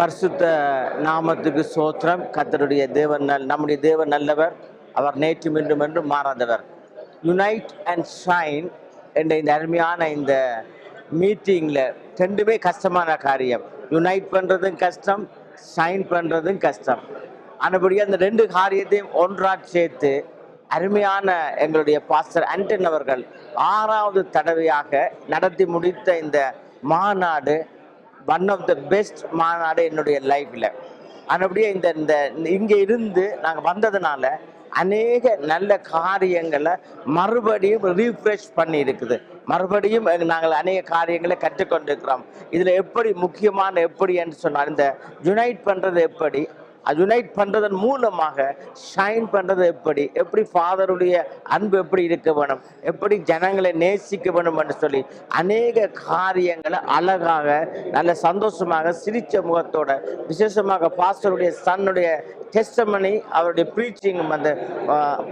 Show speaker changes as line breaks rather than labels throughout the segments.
பரிசுத்த நாமத்துக்கு சோத்திரம் கர்த்தருடைய தேவன் நல் நம்முடைய தேவன் நல்லவர். அவர் நேற்று மீண்டும் என்று மாறாதவர். யுனைட் அண்ட் ஷைன் என்ற இந்த அருமையான இந்த மீட்டிங்கில் ரெண்டுமே கஷ்டமான காரியம். யுனைட் பண்ணுறதும் கஷ்டம் ஷைன் பண்ணுறதும் கஷ்டம். ஆனபடியாக அந்த ரெண்டு காரியத்தையும் ஒன்றாக சேர்த்து அருமையான எங்களுடைய பாஸ்டர் ஆண்டன் அவர்கள் ஆறாவது தடவையாக நடத்தி முடித்த இந்த மாநாடு ஒன் ஆஃப் த பெஸ்ட் மாநாடு என்னுடைய லைஃப்பில் அதுபடியே இந்த இந்த இங்கே இருந்து நாங்கள் வந்ததுனால அநேக நல்ல காரியங்களை மறுபடியும் ரீஃப்ரெஷ் பண்ணி இருக்குது. மறுபடியும் நாங்கள் அநேக காரியங்களை கற்றுக்கொண்டிருக்கிறோம். இதில் எப்படி முக்கியமான எப்படி என்று சொன்னால் இந்த யுனைட் பண்ணுறது எப்படி? யுனைட் பண்ணுறதன் மூலமாக ஷைன் பண்ணுறது எப்படி? எப்படி ஃபாதருடைய அன்பு எப்படி இருக்க வேணும்? எப்படி ஜனங்களை நேசிக்க வேணும் என்று சொல்லி அநேக காரியங்களை அழகாக நல்ல சந்தோஷமாக சிரித்த முகத்தோட விசேஷமாக பாஸ்டருடைய சன்னுடைய டெஸ்டமனி அவருடைய ப்ரீச்சிங் அந்த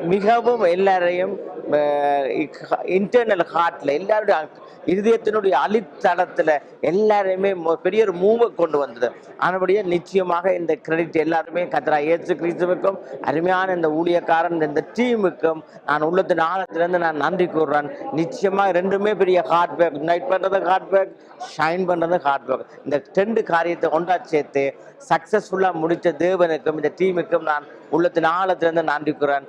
மிகவும் எல்லாரையும் இன்டர்னல் ஹார்ட்ல எல்லாருடைய இருதயத்தினுடைய அடித்தளத்துல எல்லாருமே பெரிய ஒரு மூவை கொண்டு வந்தது. ஆனபடியே நிச்சயமாக இந்த கிரெடிட் எல்லாருமே கத்ரா இயேசு கிறிஸ்துவுக்கும் அருமையான இந்த ஊழியக்காரன் இந்த- டீமுக்கும் நான் உள்ளத்தின் ஆழத்திலிருந்து நான் நன்றி கூறுறேன். நிச்சயமாக ரெண்டுமே பெரிய ஹார்ட் பேக் நைட் பண்றது ஹார்ட் பேக் ஷைன் பண்றது ஹார்ட் பேக் இந்த ரெண்டு காரியத்தை ஒன்றா சேர்த்து சக்சஸ்ஃபுல்லாக முடித்த தேவனுக்கும் இந்த டீமுக்கும் நான் உள்ளத்தின் ஆழத்திலிருந்து நன்றி கூறுறேன்.